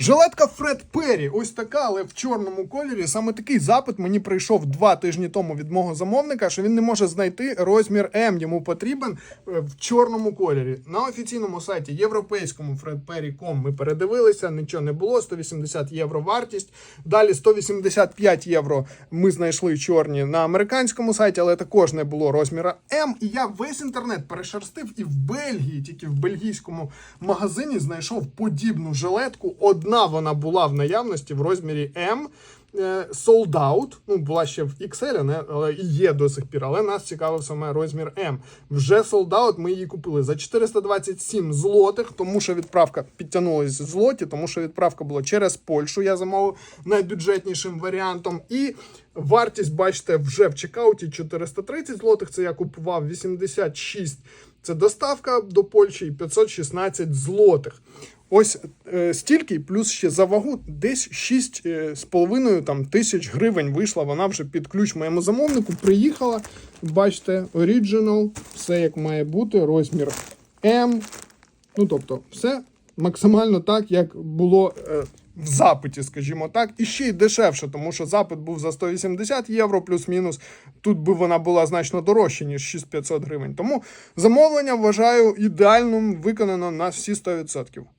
Жилетка Фред Перрі, ось така, але в чорному кольорі. Саме такий запит мені прийшов два тижні тому від мого замовника, що він не може знайти розмір М. Йому потрібен е, в чорному кольорі. На офіційному сайті європейському fredperry.com ми передивилися, нічого не було. 180 євро вартість. Далі 185 євро ми знайшли чорні на американському сайті, але також не було розміра М. І я весь інтернет перешерстив і в Бельгії, тільки в бельгійському магазині знайшов подібну жилетку. Вона була в наявності в розмірі M. е, Sold out, ну була ще в XL, але і є до сих пір. Але нас цікавив саме розмір М. Вже sold out, ми її купили за 427 злотих, тому що відправка підтягнулася злоті, тому що відправка була через Польщу. Я замовив найбюджетнішим варіантом. І вартість, бачите, вже в чекауті 430 злотих. Це я купував 86. Це доставка до Польщі і 516 злотих. Ось е, стільки, плюс ще за вагу, десь 6,5 там, тисяч гривень вийшла. Вона вже під ключ моєму замовнику. Приїхала. Бачите, оріджинал, все як має бути, розмір М. Ну, тобто, все максимально так, як було е, в запиті, скажімо так, і ще й дешевше, тому що запит був за 180 євро, плюс-мінус. Тут би вона була значно дорожча, ніж 6500 гривень. Тому замовлення вважаю ідеальним, виконано на всі 100%.